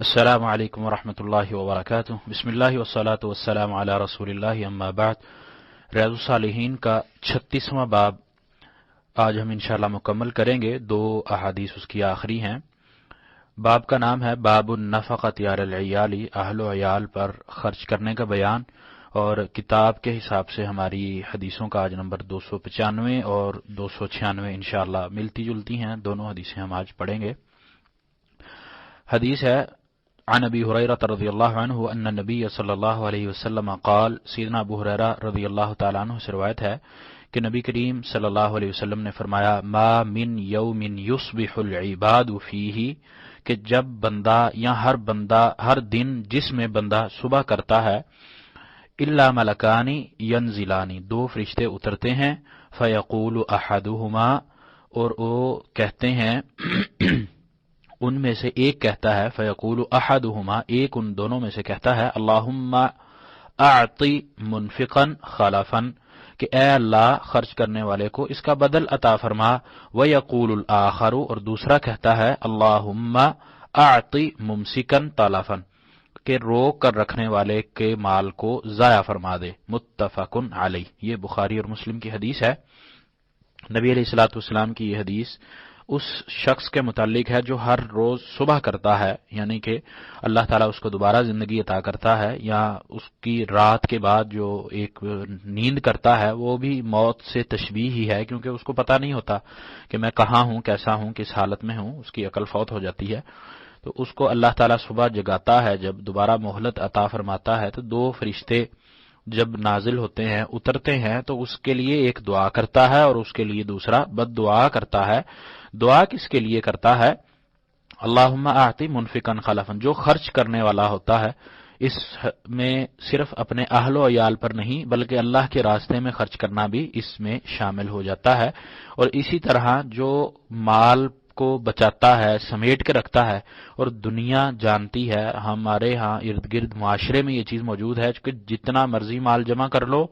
السلام علیکم ورحمۃ اللہ وبرکاتہ بسم اللہ وسلاۃ والسلام علی رسول اللہ اما بعد، ریاض الصالحین کا چھتیسواں باب آج ہم انشاءاللہ مکمل کریں گے. دو احادیث اس کی آخری ہیں. باب کا نام ہے باب النفقت یار العیالی اہل و عیال پر خرچ کرنے کا بیان. اور کتاب کے حساب سے ہماری حدیثوں کا آج نمبر دو سو پچانوے اور دو سو چھیانوے انشاءاللہ ملتی جلتی ہیں. دونوں حدیثیں ہم آج پڑھیں گے. حدیث ہے عن ابی حریرہ رضی اللہ عنہ ان نبی صلی اللہ علیہ وسلم قال، سیدنا ابو حریرہ رضی اللہ تعالیٰ عنہ سے روایت ہے کہ نبی کریم صلی اللہ علیہ وسلم نے فرمایا، ما من یوم یصبح العباد فیہ، کہ جب بندہ یا ہر بندہ، ہر دن جس میں بندہ صبح کرتا ہے اللہ ملکانی ینزلانی، دو فرشتے اترتے ہیں، فیقول احدہما، اور وہ کہتے ہیں ان میں سے ایک کہتا ہے فیقول احدہما ایک ان دونوں میں سے کہتا ہے، اللہم اعطی منفقا خلفا، کہ اے اللہ خرچ کرنے والے کو اس کا بدل عطا فرما و یقول الآخر، اور دوسرا کہتا ہے، اللہم اعطی ممسکن طالفا کہ روک کر رکھنے والے کے مال کو ضائع فرما دے متفقن علی یہ بخاری اور مسلم کی حدیث ہے۔ نبی علیہ السلاۃ والسلام کی یہ حدیث اس شخص کے متعلق ہے جو ہر روز صبح کرتا ہے یعنی کہ اللہ تعالیٰ اس کو دوبارہ زندگی عطا کرتا ہے، یا اس کی رات کے بعد جو ایک نیند کرتا ہے، وہ بھی موت سے تشبیح ہی ہے، کیونکہ اس کو پتہ نہیں ہوتا کہ میں کہاں ہوں، کیسا ہوں، کس حالت میں ہوں، اس کی عقل فوت ہو جاتی ہے۔ تو اس کو اللہ تعالیٰ صبح جگاتا ہے، جب دوبارہ مہلت عطا فرماتا ہے، تو دو فرشتے جب نازل ہوتے ہیں، اترتے ہیں، تو اس کے لیے ایک دعا کرتا ہے اور اس کے لیے دوسرا بد دعا کرتا ہے۔ دعا کس کے لیے کرتا ہے؟ اللہ آتی منفقن خلفن جو خرچ کرنے والا ہوتا ہے۔ اس میں صرف اپنے اہل و عیال پر نہیں، بلکہ اللہ کے راستے میں خرچ کرنا بھی اس میں شامل ہو جاتا ہے۔ اور اسی طرح جو مال کو بچاتا ہے، سمیٹ کے رکھتا ہے اور دنیا جانتی ہے۔ ہمارے ہاں ارد گرد معاشرے میں یہ چیز موجود ہے کہ جتنا مرضی مال جمع کر لو،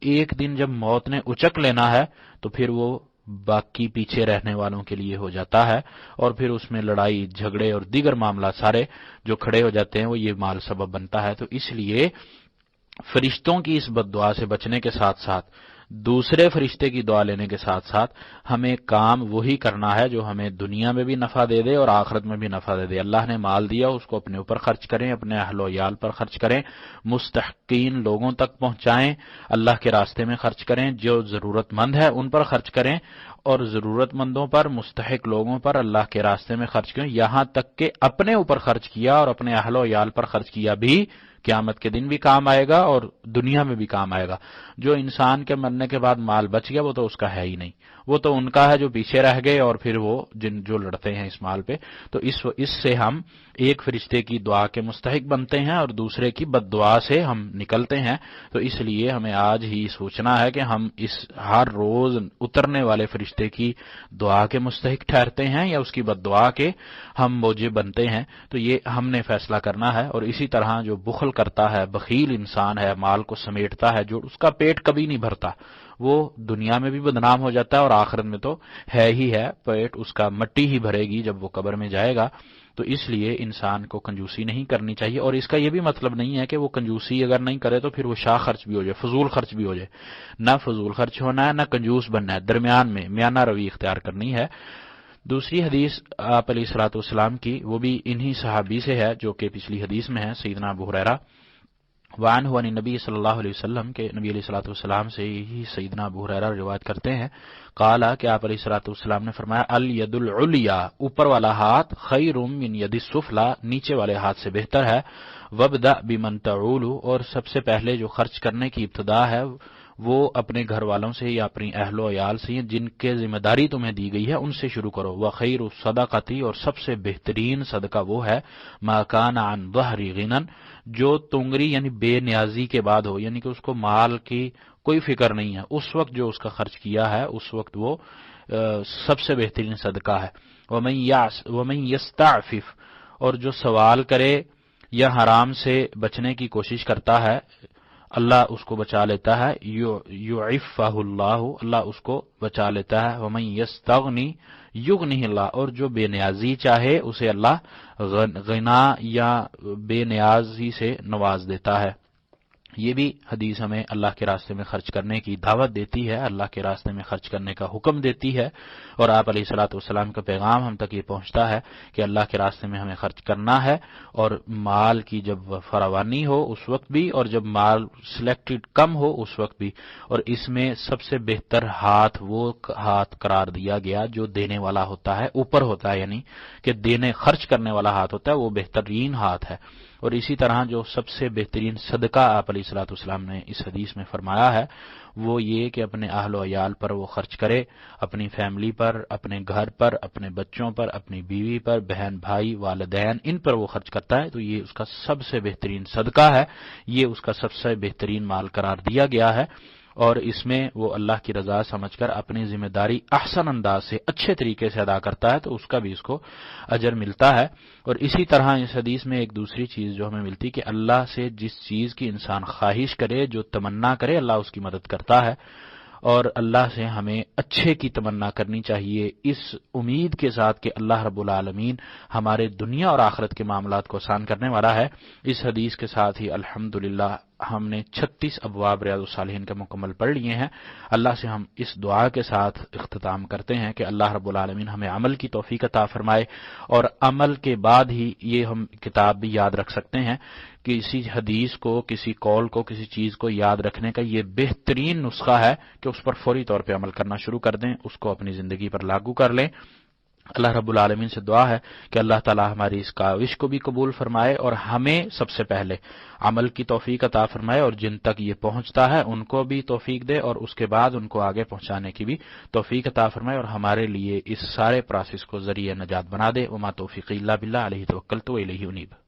ایک دن جب موت نے اچک لینا ہے تو پھر وہ باقی پیچھے رہنے والوں کے لیے ہو جاتا ہے اور پھر اس میں لڑائی، جھگڑے اور دیگر معاملات سارے جو کھڑے ہو جاتے ہیں، وہ یہ مال سبب بنتا ہے۔ تو اس لیے فرشتوں کی اس بد دعا سے بچنے کے ساتھ ساتھ دوسرے فرشتے کی دعا لینے کے ساتھ ساتھ ہمیں کام وہی کرنا ہے جو ہمیں دنیا میں بھی نفع دے دے اور آخرت میں بھی نفع دے دے۔ اللہ نے مال دیا، اس کو اپنے اوپر خرچ کریں، اپنے اہل و یال پر خرچ کریں، مستحقین لوگوں تک پہنچائیں، اللہ کے راستے میں خرچ کریں، جو ضرورت مند ہے ان پر خرچ کریں اور ضرورت مندوں پر، مستحق لوگوں پر اللہ کے راستے میں خرچ کریں۔ یہاں تک کہ اپنے اوپر خرچ کیا اور اپنے اہل و یال پر خرچ کیا بھی قیامت کے دن بھی کام آئے گا اور دنیا میں بھی کام آئے گا۔ جو انسان کے مرنے کے بعد مال بچ گیا وہ تو اس کا ہے ہی نہیں۔ وہ تو ان کا ہے جو پیچھے رہ گئے اور پھر وہ جن جو لڑتے ہیں اس مال پہ۔ تو اس اس سے ہم ایک فرشتے کی دعا کے مستحق بنتے ہیں اور دوسرے کی بد دعا سے ہم نکلتے ہیں۔ تو اس لیے ہمیں آج ہی سوچنا ہے کہ ہم اس ہر روز اترنے والے فرشتے کی دعا کے مستحق ٹھہرتے ہیں یا اس کی بد دعا کے ہم موجے بنتے ہیں۔ تو یہ ہم نے فیصلہ کرنا ہے اور اسی طرح جو بخل کرتا ہے، بخیل انسان ہے، مال کو سمیٹتا ہے، جو اس کا پیٹ کبھی نہیں بھرتا، وہ دنیا میں بھی بدنام ہو جاتا ہے اور آخرت میں تو ہے ہی ہے، پیٹ اس کا مٹی ہی بھرے گی جب وہ قبر میں جائے گا۔ تو اس لیے انسان کو کنجوسی نہیں کرنی چاہیے۔ اور اس کا یہ بھی مطلب نہیں ہے کہ وہ کنجوسی اگر نہیں کرے تو پھر وہ شاہ خرچ بھی ہو جائے، فضول خرچ بھی ہو جائے۔ نہ فضول خرچ ہونا ہے، نہ کنجوس بننا ہے۔ درمیان میں میانہ روی اختیار کرنی ہے۔ دوسری حدیث آپ علیہ السلاۃ والسلام کی، وہ بھی انہی صحابی سے ہے جو کہ پچھلی حدیث میں ہے سیدنا بحریرا وان ہوا نبی صلی اللہ علیہ وسلم کے نبی علیہ صلاۃ والسلام سے ہی سیدنا بحریرا روایت کرتے ہیں۔ کالا کہ آپ علیہ صلاۃ والسلام نے فرمایا الید العلیا اوپر والا ہاتھ خیر من ید السفلا نیچے والے ہاتھ سے بہتر ہے۔ وبدا بمن تعول، اور سب سے پہلے جو خرچ کرنے کی ابتدا ہے وہ اپنے گھر والوں سے یا اپنی اہل و عیال سے جن کے ذمہ داری تمہیں دی گئی ہے، ان سے شروع کرو۔ وہ خیر صدقتی اور سب سے بہترین صدقہ وہ ہے مکان عن ظہری غنن جو تنگری یعنی بے نیازی کے بعد ہو یعنی کہ اس کو مال کی کوئی فکر نہیں ہے۔ اس وقت جو اس کا خرچ کیا ہے، اس وقت وہ سب سے بہترین صدقہ ہے۔ ومن یستعفف اور جو سوال کرے یا حرام سے بچنے کی کوشش کرتا ہے اللہ اس کو بچا لیتا ہے یعفہ اللہ اللہ اس کو بچا لیتا ہے، ومن یستغنی یغنی اللہ، اور جو بے نیازی چاہے اسے اللہ غنا یا بے نیازی سے نواز دیتا ہے۔ یہ بھی حدیث ہمیں اللہ کے راستے میں خرچ کرنے کی دعوت دیتی ہے، اللہ کے راستے میں خرچ کرنے کا حکم دیتی ہے اور آپ علیہ صلاۃ والسلام کا پیغام ہم تک یہ پہنچتا ہے کہ اللہ کے راستے میں ہمیں خرچ کرنا ہے اور مال کی جب فراوانی ہو اس وقت بھی اور جب مال سلیکٹڈ کم ہو اس وقت بھی اور اس میں سب سے بہتر ہاتھ وہ ہاتھ قرار دیا گیا جو دینے والا ہوتا ہے، اوپر ہوتا ہے یعنی کہ دینے خرچ کرنے والا ہاتھ ہوتا ہے، وہ بہترین ہاتھ ہے۔ اور اسی طرح جو سب سے بہترین صدقہ آپ علیہ السلاۃ والسلام نے اس حدیث میں فرمایا ہے، وہ یہ کہ اپنے اہل و عیال پر وہ خرچ کرے، اپنی فیملی پر، اپنے گھر پر، اپنے بچوں پر، اپنی بیوی پر، بہن، بھائی، والدین، ان پر وہ خرچ کرتا ہے۔ تو یہ اس کا سب سے بہترین صدقہ ہے، یہ اس کا سب سے بہترین مال قرار دیا گیا ہے۔ اور اس میں وہ اللہ کی رضا سمجھ کر اپنی ذمہ داری احسن انداز سے اچھے طریقے سے ادا کرتا ہے تو اس کا بھی اس کو اجر ملتا ہے۔ اور اسی طرح اس حدیث میں ایک دوسری چیز جو ہمیں ملتی کہ اللہ سے جس چیز کی انسان خواہش کرے، جو تمنا کرے، اللہ اس کی مدد کرتا ہے۔ اور اللہ سے ہمیں اچھے کی تمنا کرنی چاہیے۔ اس امید کے ساتھ کہ اللہ رب العالمین ہمارے دنیا اور آخرت کے معاملات کو آسان کرنے والا ہے۔ اس حدیث کے ساتھ ہی الحمد ہم نے چھتیس ابواب ریاض الصالحین کے مکمل پڑھ لیے ہیں۔ اللہ سے ہم اس دعا کے ساتھ اختتام کرتے ہیں کہ اللہ رب العالمین ہمیں عمل کی توفیق عطا فرمائے اور عمل کے بعد ہی یہ ہم کتاب بھی یاد رکھ سکتے ہیں۔ کسی حدیث کو، کسی کال کو، کسی چیز کو یاد رکھنے کا یہ بہترین نسخہ ہے کہ اس پر فوری طور پہ عمل کرنا شروع کر دیں، اس کو اپنی زندگی پر لاگو کر لیں۔ اللہ رب العالمین سے دعا ہے کہ اللہ تعالی ہماری اس کاوش کو بھی قبول فرمائے اور ہمیں سب سے پہلے عمل کی توفیق عطا فرمائے اور جن تک یہ پہنچتا ہے ان کو بھی توفیق دے اور اس کے بعد ان کو آگے پہنچانے کی بھی توفیق عطا فرمائے اور ہمارے لیے اس سارے پروسیس کو ذریعہ نجات بنا دے۔ وما توفیق اللہ بلّہ علیہ تو انیب۔